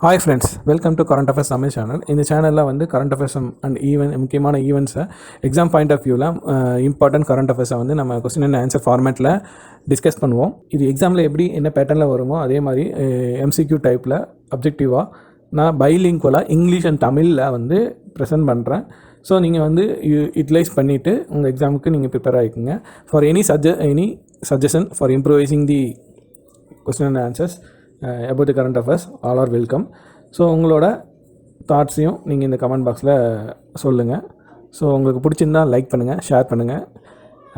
Hi friends welcome to current affairs Tamil channel இந்த சேனலில் வந்து கரண்ட் அஃபேர்ஸ் அண்ட் ஈவெண்ட் முக்கியமான ஈவெண்ட்ஸை எக்ஸாம் பாயிண்ட் ஆஃப் வியூவில் இம்பார்ட்டன்ட் கரண்ட் அஃபேர்ஸை வந்து நம்ம கொஸ்டின் அண்ட் ஆன்சர் ஃபார்மேட்டில் டிஸ்கஸ் பண்ணுவோம். இது எக்ஸாமில் எப்படி என்ன பேட்டர்னில் வருமோ அதே மாதிரி எம்சிக்யூ டைப்பில் அப்ஜெக்டிவாக நான் பைலிங்குவலாக இங்கிலீஷ் அண்ட் தமிழில் வந்து ப்ரெசென்ட் பண்ணுறேன் ஸோ நீங்கள் வந்து யூட்டிலைஸ் பண்ணிவிட்டு உங்கள் எக்ஸாமுக்கு நீங்கள் prepare ஆகிக்குங்க for any sug any suggestion for improvising the question and answers about the current affairs all are welcome so உங்களோட தாட்ஸையும் நீங்கள் இந்த கமெண்ட் பாக்ஸில் சொல்லுங்கள் ஸோ உங்களுக்கு பிடிச்சிருந்தா லைக் பண்ணுங்கள் ஷேர் பண்ணுங்கள்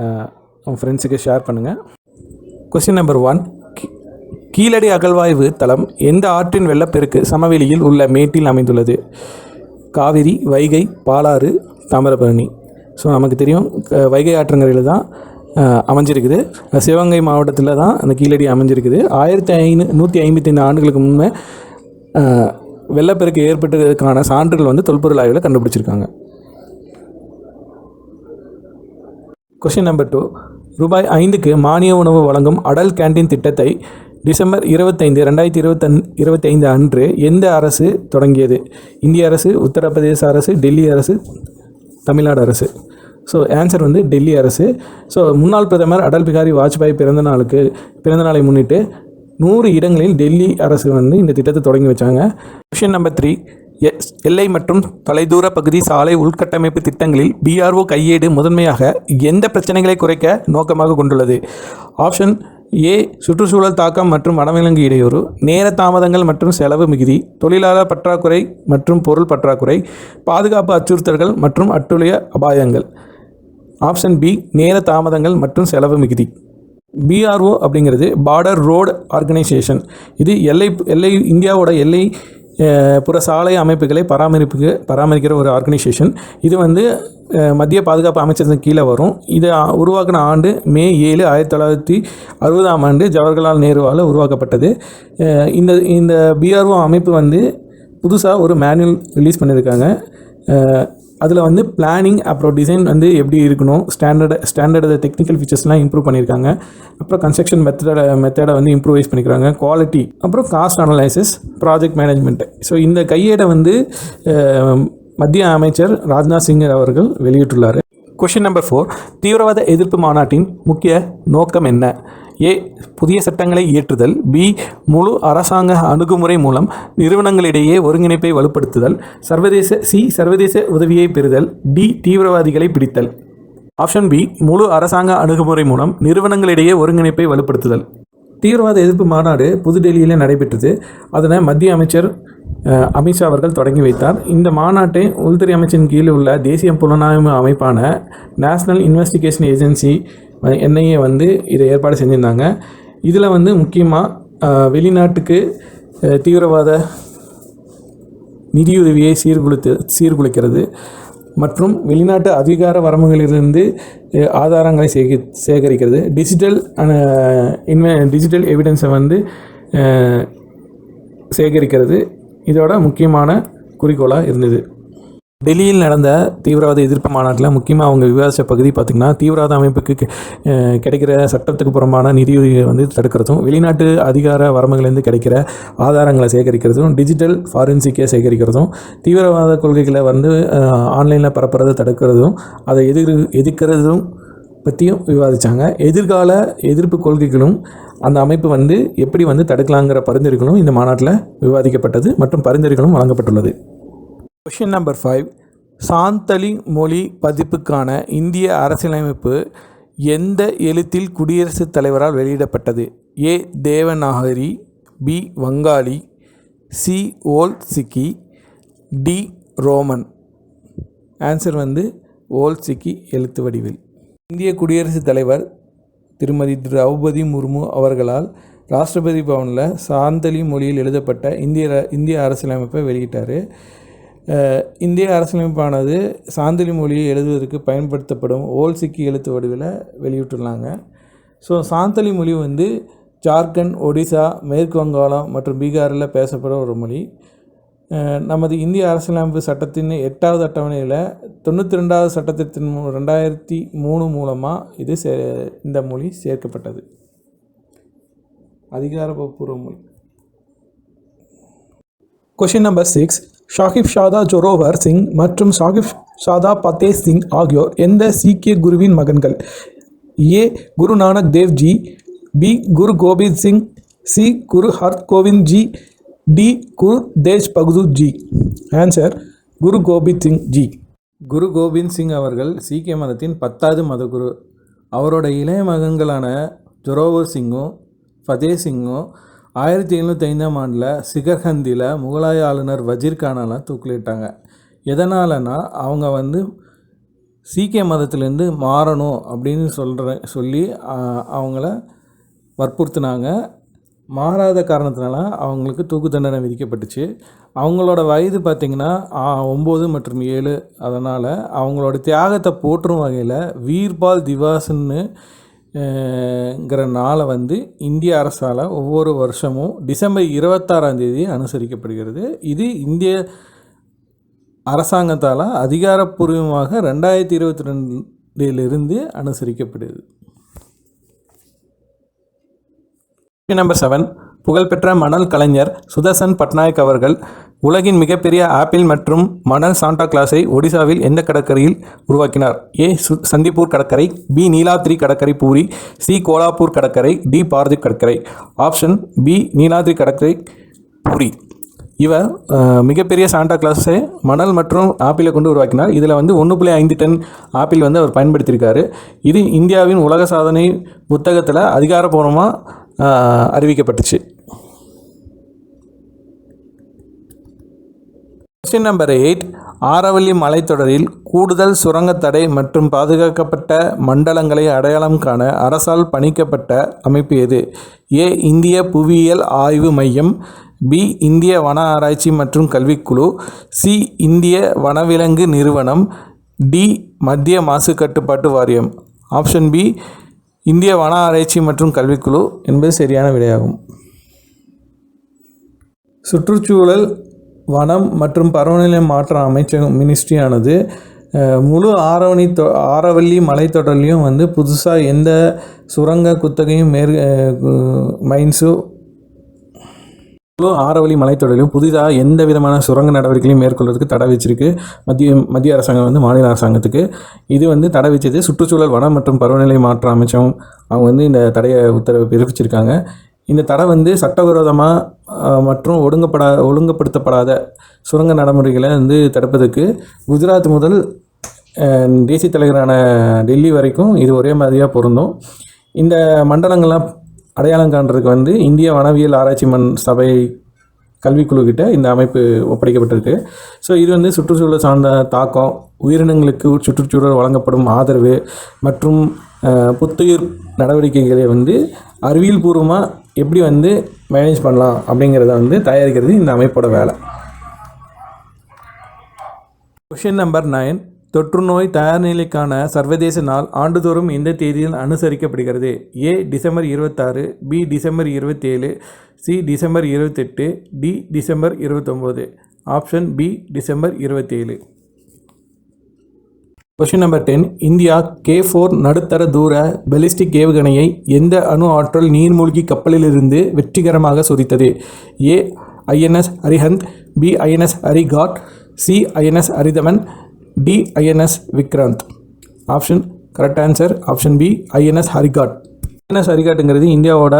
uh, உங்கள் ஃப்ரெண்ட்ஸுக்கு ஷேர் பண்ணுங்கள் கொஸ்டின் நம்பர் ஒன் கீழடி அகழ்வாய்வு தளம் எந்த ஆற்றின் வெள்ளப்பெருக்கு சமவெளியில் உள்ள மேட்டில் அமைந்துள்ளது? காவிரி வைகை பாலாறு தாமிரபரணி. ஸோ நமக்கு தெரியும் வைகை ஆற்றங்கரையில் தான் அமைஞ்சிருக்குது. சிவகங்கை மாவட்டத்தில் தான் அந்த கீழடி அமைஞ்சிருக்குது. ஆயிரத்தி ஐநூ நூற்றி ஐம்பத்தி ஐந்து ஆண்டுகளுக்கு முன்னே வெள்ளப்பெருக்கு ஏற்பட்டதுக்கான சான்றுகள் வந்து தொல்பொருள் ஆய்வில் கண்டுபிடிச்சிருக்காங்க. கொஷின் நம்பர் டூ ரூபாய் ஐந்துக்கு மானிய உணவு வழங்கும் அடல் கேண்டீன் திட்டத்தை டிசம்பர் இருபத்தைந்து ரெண்டாயிரத்தி இருபத்தன் இருபத்தைந்து அன்று எந்த அரசு தொடங்கியது? இந்திய அரசு உத்தரப்பிரதேச அரசு டெல்லி அரசு தமிழ்நாடு அரசு. ஸோ ஆன்சர் வந்து டெல்லி அரசு. ஸோ முன்னாள் பிரதமர் அடல் பிகாரி வாஜ்பாய் பிறந்த நாளுக்கு பிறந்த நாளை முன்னிட்டு நூறு இடங்களில் டெல்லி அரசு வந்து இந்த திட்டத்தை தொடங்கி வச்சாங்க. கொஷின் நம்பர் த்ரீ எஸ் எல்லை மற்றும் தொலைதூர பகுதி சாலை உள்கட்டமைப்பு திட்டங்களில் பிஆர்ஓ கையேடு முதன்மையாக எந்த பிரச்சனைகளை குறைக்க நோக்கமாக கொண்டுள்ளது? ஆப்ஷன் ஏ சுற்றுச்சூழல் தாக்கம் மற்றும் வனவிலங்கு இடையூறு நேர தாமதங்கள் மற்றும் செலவு மிகுதி தொழிலாளர் பற்றாக்குறை மற்றும் பொருள் பற்றாக்குறை பாதுகாப்பு அச்சுறுத்தல்கள் மற்றும் அட்டுழிய அபாயங்கள். ஆப்ஷன் பி நேர தாமதங்கள் மற்றும் செலவு மிகுதி. பிஆர்ஓ அப்படிங்கிறது பார்டர் ரோடு ஆர்கனைசேஷன் இது எல்லை எல்லை இந்தியாவோட எல்லை புற சாலை அமைப்புகளை பராமரிப்புக்கு பராமரிக்கிற ஒரு ஆர்கனைசேஷன் இது வந்து மத்திய பாதுகாப்பு அமைச்சகத்தின் கீழே வரும். இது உருவாக்கின ஆண்டு மே ஏழு ஆயிரத்தி தொள்ளாயிரத்தி அறுபதாம் ஆண்டு ஜவஹர்லால் நேருவால் உருவாக்கப்பட்டது. இந்த இந்த பிஆர்ஓ அமைப்பு வந்து புதுசாக ஒரு மேனுவல் ரிலீஸ் பண்ணியிருக்காங்க அதில் வந்து பிளானிங் அப்புறம் டிசைன் வந்து எப்படி இருக்கணும் ஸ்டாண்டர்டு ஸ்டாண்டர்டு டெக்னிக்கல் ஃபீச்சர்ஸ்லாம் இம்ப்ரூவ் பண்ணியிருக்காங்க. அப்புறம் கன்ஸ்ட்ரக்ஷன் மெத்தட மெத்தடை வந்து இம்ப்ரூவைஸ் பண்ணிக்கிறாங்க. குவாலிட்டி அப்புறம் cost analysis project management so இந்த கையேடை வந்து மத்திய அமைச்சர் ராஜ்நாத் சிங் அவர்கள் வெளியிட்டுள்ளார். கொஷின் நம்பர் ஃபோர் தீவிரவாத எதிர்ப்பு மாநாட்டின் முக்கிய நோக்கம் என்ன? ஏ புதிய சட்டங்களை இயற்றுதல். பி முழு அரசாங்க அணுகுமுறை மூலம் நிறுவனங்களிடையே ஒருங்கிணைப்பை வலுப்படுத்துதல். சர்வதேச சி சர்வதேச உதவியை பெறுதல். டி தீவிரவாதிகளை பிடித்தல். ஆப்ஷன் பி முழு அரசாங்க அணுகுமுறை மூலம் நிறுவனங்களிடையே ஒருங்கிணைப்பை வலுப்படுத்துதல். தீவிரவாத எதிர்ப்பு மாநாடு புதுடெல்லியில் நடைபெற்றது. அதனை மத்திய அமைச்சர் அமித்ஷா அவர்கள் தொடங்கி வைத்தார். இந்த மாநாட்டை உள்துறை அமைச்சின் கீழ் உள்ள தேசிய புலனாய்வு அமைப்பான நேஷனல் இன்வெஸ்டிகேஷன் ஏஜென்சி என்ஐஏ வந்து இதை ஏற்பாடு செஞ்சுருந்தாங்க. இதில் வந்து முக்கியமாக வெளிநாட்டுக்கு தீவிரவாத நிதியுதவியை சீர்குலைத்து சீர்குலைக்கிறது மற்றும் வெளிநாட்டு அதிகார வரம்புகளிலிருந்து ஆதாரங்களை சேகி சேகரிக்கிறது. டிஜிட்டல் இன்வெ டிஜிட்டல் எவிடன்ஸை வந்து சேகரிக்கிறது. இதோட முக்கியமான குறிக்கோளாக இருந்தது. டெல்லியில் நடந்த தீவிரவாத எதிர்ப்பு மாநாட்டில் முக்கியமாக அவங்க விவாதித்த பகுதி பார்த்திங்கன்னா தீவிரவாத அமைப்புக்கு கிடைக்கிற சட்டத்துக்கு புறம்பான நிதியுதவியை வந்து தடுக்கிறதும் வெளிநாட்டு அதிகார வரம்புகளிலிருந்து கிடைக்கிற ஆதாரங்களை சேகரிக்கிறதும் டிஜிட்டல் ஃபாரன்சிக்கை சேகரிக்கிறதும் தீவிரவாத கொள்கைகளை வந்து ஆன்லைனில் பரப்புறதை தடுக்கிறதும் அதை எதிர் எதிர்க்கிறதும் பற்றியும் விவாதித்தாங்க எதிர்கால எதிர்ப்பு கொள்கைகளும் அந்த அமைப்பு வந்து எப்படி வந்து தடுக்கலாங்கிற பரிந்துரைகளும் இந்த மாநாட்டில் விவாதிக்கப்பட்டது மற்றும் பரிந்துரைகளும் வழங்கப்பட்டுள்ளது. கொஷின் நம்பர் ஃபைவ் சாந்தலி மொழி பதிப்புக்கான இந்திய அரசியலமைப்பு எந்த எழுத்தில் குடியரசுத் தலைவரால் வெளியிடப்பட்டது? A. Devanagari B. வங்காளி C. Ol Chiki D. Roman. Answer வந்து ஓல் சிக்கி எழுத்து வடிவில். இந்திய குடியரசுத் தலைவர் திருமதி திரௌபதி முர்மு அவர்களால் ராஷ்டிரபதி பவனில் சாந்தலி மொழியில் எழுதப்பட்ட இந்திய இந்திய அரசியலமைப்பை வெளியிட்டார். இந்திய அரசியலமைப்பானது சாந்தலி மொழியை எழுதுவதற்கு பயன்படுத்தப்படும் ஓல் சிக்கி எழுத்து வடிவில் வெளியிட்டுள்ளாங்க. ஸோ சாந்தலி மொழி வந்து ஜார்க்கண்ட் ஒடிசா மேற்கு வங்காளம் மற்றும் பீகாரில் பேசப்படும் ஒரு மொழி. நமது இந்திய அரசியலமைப்பு சட்டத்தின் எட்டாவது அட்டவணையில் தொண்ணூற்றி ரெண்டாவது சட்டத்தின் ரெண்டாயிரத்தி மூணு மூலமாக இது சே இந்த மொழி சேர்க்கப்பட்டது. அதிகாரப்பூர்வ மொழி. Question number six Sahibzada Zorawar Singh மற்றும் ஷாகிப் ஷாதா பத்தே சிங் ஆகியோர் எந்த சீக்கிய குருவின் மகன்கள்? A. Guru Nanak B. Guru Gobind Singh C. Guru Har Gobind ji D. Guru Tegh Bahadur ji. Answer Guru Gobind Singh ji. Guru Gobind Singh அவர்கள் சீக்கிய மதத்தின் பத்தாவது மதகுரு. அவரோட இளைய மகன்களான ஜொரோவர் சிங்கும் ஃபதே சிங்கும் ஆயிரத்தி எழுநூற்றி ஐந்தாம் ஆண்டில் சிகர்ஹந்தியில் முகலாய ஆளுநர் வஜீர் கானாலாம் தூக்கிலிட்டாங்க. எதனாலனா அவங்க வந்து சீக்கிய மதத்திலேருந்து மாறணும் அப்படின்னு சொல்கிற சொல்லி அவங்கள வற்புறுத்தினாங்க. மாறாத காரணத்தினால அவங்களுக்கு தூக்கு தண்டனை விதிக்கப்பட்டுச்சு. அவங்களோட வயது பார்த்திங்கன்னா ஒம்பது மற்றும் ஏழு. அதனால் அவங்களோட தியாகத்தை போற்றும் வகையில் வீர்பால் திவாஸ்ன்னு ங்கிற நாளை வந்து இந்திய அரசால் ஒவ்வொரு வருஷமும் டிசம்பர் இருபத்தாறாம் தேதி அனுசரிக்கப்படுகிறது. இது இந்திய அரசாங்கத்தால் அதிகாரப்பூர்வமாக ரெண்டாயிரத்தி இருபத்தி ரெண்டிலிருந்து அனுசரிக்கப்படுது நம்பர் செவன் புகழ்பெற்ற மணல் கலைஞர் சுதர்சன் பட்நாயக் அவர்கள் உலகின் மிகப்பெரிய ஆப்பிள் மற்றும் மணல் சாண்டா கிளாஸை ஒடிசாவில் எந்த கடற்கரையில் உருவாக்கினார்? ஏ. சு சந்திப்பூர் கடற்கரை பி. நீலாத்ரி கடற்கரை பூரி சி. கோலாப்பூர் கடற்கரை டி. பாரதி கடற்கரை. Option B. நீலாத்ரி கடற்கரை பூரி. இவர் மிகப்பெரிய சாண்டா கிளாஸை மணல் மற்றும் ஆப்பிளை கொண்டு உருவாக்கினார். இதில் வந்து ஒன்று புள்ளி ஐந்து டன் ஆப்பிள் வந்து அவர் பயன்படுத்தியிருக்காரு. இது இந்தியாவின் உலக சாதனை புத்தகத்தில் அதிகாரப்பூர்வமாக அறிவிக்கப்பட்டுச்சு. கொஸ்டின் நம்பர் எயிட் ஆரவல்லி மலைத்தொடரில் கூடுதல் சுரங்கத் தடை மற்றும் பாதுகாக்கப்பட்ட மண்டலங்களை அடையாளம் காண அரசால் பணிக்கப்பட்ட அமைப்பு எது? ஏ இந்திய புவியியல் ஆய்வு மையம் பி இந்திய வன ஆராய்ச்சி மற்றும் கல்விக்குழு சி இந்திய வனவிலங்கு நிறுவனம் டி மத்திய மாசு கட்டுப்பாட்டு வாரியம். ஆப்ஷன் பி இந்திய வன ஆராய்ச்சி மற்றும் கல்விக்குழு என்பது சரியான விடையாகும். சுற்றுச்சூழல் வனம் மற்றும் பருவநிலை மாற்ற அமைச்சகம் மினிஸ்ட்ரியானது முழு ஆரவணி தொ ஆரவல்லி மலைத்தொடர்லையும் வந்து புதுசாக எந்த சுரங்க குத்தகையும் மேற் மைன்ஸோ முழு ஆரவழி மலைத்தொடரிலும் புதிதாக எந்த விதமான சுரங்க நடவடிக்கைகளையும் மேற்கொள்வதற்கு தடை வச்சிருக்கு. மத்திய மத்திய அரசாங்கம் வந்து மாநில அரசாங்கத்துக்கு இது வந்து தடை வச்சது சுற்றுச்சூழல் வனம் மற்றும் பருவநிலை மாற்ற அமைச்சகம். அவங்க வந்து இந்த தடையை உத்தரவு பிறப்பிச்சிருக்காங்க. இந்த தடை வந்து சட்டவிரோதமாக மற்றும் ஒழுங்கப்படா ஒழுங்குபடுத்தப்படாத சுரங்க நடைமுறைகளை வந்து தடுப்பதற்கு குஜராத் முதல் தேசிய தலைவரான டெல்லி வரைக்கும் இது ஒரே மாதிரியாக பொருந்தும். இந்த மண்டலங்கள்லாம் அடையாளம் காண்றதுக்கு வந்து இந்திய வனவியல் ஆராய்ச்சி மண் சபை கல்விக்குழுக்கிட்ட இந்த அமைப்பு ஒப்படைக்கப்பட்டிருக்கு. ஸோ இது வந்து சுற்றுச்சூழல் சார்ந்த தாக்கம் உயிரினங்களுக்கு சுற்றுச்சூழல் வழங்கப்படும் ஆதரவு மற்றும் புத்துயிர் நடவடிக்கைகளை வந்து அறிவியல் பூர்வமாக எப்படி வந்து மேனேஜ் பண்ணலாம் அப்படிங்கிறத வந்து தயாரிக்கிறது இந்த அமைப்போட வேலை. கொஷின் நம்பர் நைன் தொற்றுநோய் தயார்நிலைக்கான சர்வதேச நாள் ஆண்டுதோறும் எந்த தேதியில் அனுசரிக்கப்படுகிறது? ஏ டிசம்பர் இருபத்தாறு பி டிசம்பர் இருபத்தேழு சி டிசம்பர் இருபத்தெட்டு டி டிசம்பர் இருபத்தொம்போது. ஆப்ஷன் பி டிசம்பர் இருபத்தேழு. Question number ten India K four நடுத்தர தூர பெலிஸ்டிக் ஏவுகணையை எந்த அணு ஆற்றல் நீர்மூழ்கி கப்பலிலிருந்து வெற்றிகரமாக சோதித்தது? A INS Arihant B INS Arighat C INS Aridhaman D INS Vikrant option correct answer option B INS Harighat INS ஹரிகாட்டுங்கிறது இந்தியாவோட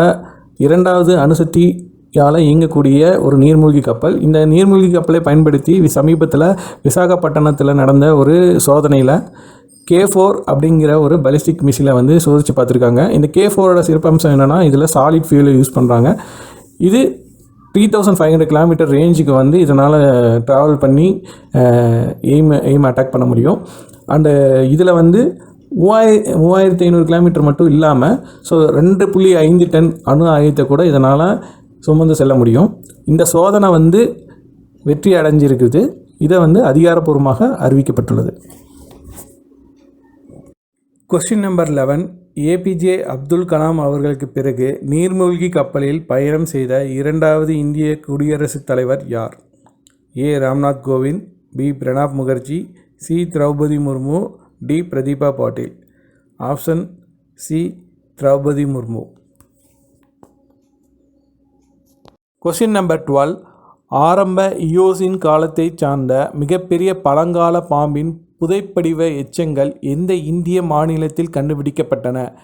இரண்டாவது அணுசக்தி யால் இயங்கக்கூடிய ஒரு நீர்மூழ்கி கப்பல். இந்த நீர்மூழ்கி கப்பலை பயன்படுத்தி வி- சமீபத்தில் விசாகப்பட்டினத்தில் நடந்த ஒரு சோதனையில் கே ஃபோர் அப்படிங்கிற ஒரு பலிஸ்டிக் மிசிலை வந்து சோதித்து பார்த்துருக்காங்க. இந்த கே ஃபோரோட சிறப்பம்சம் என்னென்னா இதில் சாலிட் ஃபியூலை யூஸ் பண்ணுறாங்க இது three thousand five hundred kilometre ரேஞ்சுக்கு வந்து இதனால் ட்ராவல் பண்ணி எய்ம் எய்ம் அட்டாக் பண்ண முடியும். அண்டு இதில் வந்து மூவாயிர மூவாயிரத்தி ஐநூறு கிலோமீட்டர் மட்டும் இல்லாமல் ஸோ ரெண்டு புள்ளி ஐந்து டன் அணு ஆயுதத்தை கூட இதனால் சுமந்து செல்ல முடியும். இந்த சோதனை வந்து வெற்றி அடைஞ்சிருக்குது. இதை வந்து அதிகாரப்பூர்வமாக அறிவிக்கப்பட்டுள்ளது. Question number eleven APJ Abdul Kalam அவர்களுக்கு பிறகு நீர்மூழ்கி கப்பலில் பயணம் செய்த இரண்டாவது இந்திய குடியரசுத் தலைவர் யார்? A. Ramnath Kovind B. Pranab Mukherjee C. Droupadi Murmu D. Pratibha Patil. Option C Droupadi Murmu. Question number twelve ஆரம்ப இயோசின் காலத்தைச் சார்ந்த மிகப்பெரிய பழங்கால பாம்பின் புதைப்படிவ எச்சங்கள் எந்த இந்திய மாநிலத்தில் கண்டுபிடிக்கப்பட்டன?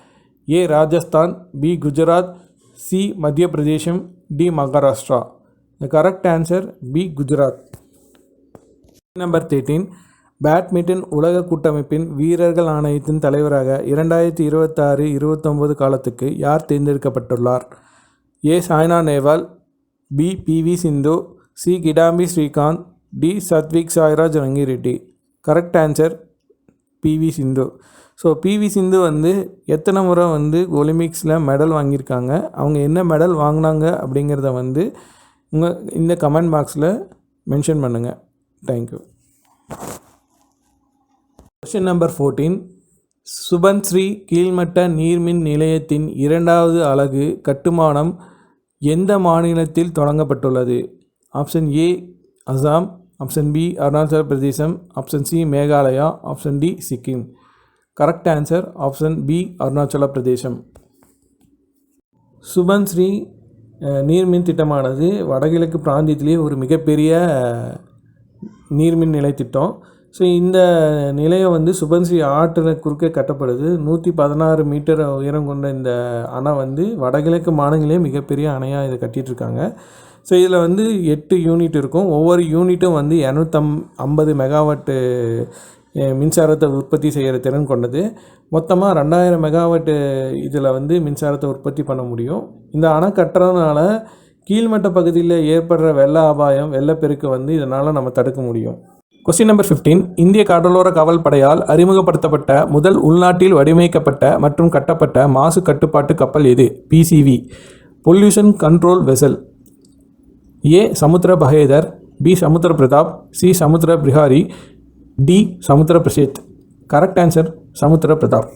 A. Rajasthan B. Gujarat C. Madhya Pradesh D. Maharashtra. The correct answer B Gujarat. Number thirteen badminton உலக கூட்டமைப்பின் வீரர்கள் ஆணையத்தின் தலைவராக இரண்டாயிரத்தி இருபத்தாறு இருபத்தொம்போது காலத்துக்கு யார் தேர்ந்தெடுக்கப்பட்டுள்ளார்? A. Saina Nehwal B. PV Sindhu C. Kidambi Srikanth D. Satwik Sairaj Rankireddy. Correct answer PV Sindhu. So PV Sindhu வந்து எத்தனை முறை வந்து ஒலிம்பிக்ஸில் மெடல் வாங்கியிருக்காங்க அவங்க என்ன மெடல் வாங்கினாங்க அப்படிங்கிறத வந்து உங்கள் இந்த கமெண்ட் பாக்ஸில் மென்ஷன் பண்ணுங்கள் thank you question number fourteen Subansiri கீழ்மட்ட நீர்மின் நிலையத்தின் இரண்டாவது அலகு கட்டுமானம் எந்த மாநிலத்தில் தொடங்கப்பட்டுள்ளது? Option A Assam option B Arunachal Pradesh option C Meghalaya option D Sikkim correct answer option B Arunachal Pradesh Subansiri நீர்மின் திட்டமானது வடகிழக்கு பிராந்தியத்திலேயே ஒரு மிகப்பெரிய eh, நீர்மின் நிலை திட்டம் ஸோ இந்த நிலையம் வந்து சுபன்ஸ்ரீ ஆற்றில் குறுக்கே கட்டப்படுது. நூற்றி பதினாறு மீட்டர் உயரம் கொண்ட இந்த அணை வந்து வடகிழக்கு மாநிலே மிகப்பெரிய அணையாக இதை கட்டிட்டு இருக்காங்க ஸோ இதில் வந்து எட்டு யூனிட் இருக்கும். ஒவ்வொரு யூனிட்டும் வந்து இரநூத்தம் ஐம்பது மெகாவாட்டு மின்சாரத்தை உற்பத்தி செய்கிற திறன் கொண்டது. மொத்தமாக ரெண்டாயிரம் மெகாவாட்டு இதில் வந்து மின்சாரத்தை உற்பத்தி பண்ண முடியும். இந்த அணை கட்டுறதுனால கீழ்மட்ட பகுதியில் ஏற்படுற வெள்ள அபாயம் வெள்ளப்பெருக்கு வந்து இதனால் நம்ம தடுக்க முடியும். கொஸ்டின் நம்பர் 15 இந்திய கடலோர காவல் படையால் அறிமுகப்படுத்தப்பட்ட முதல் உள்நாட்டில் வடிவமைக்கப்பட்ட மற்றும் கட்டப்பட்ட மாசு கட்டுப்பாட்டு கப்பல் எது? PCV pollution control vessel A Samudra Paheredar. B Samudra Pratap. C Samudra Prahari D Samudra Prachet. Correct answer Samudra Pratap.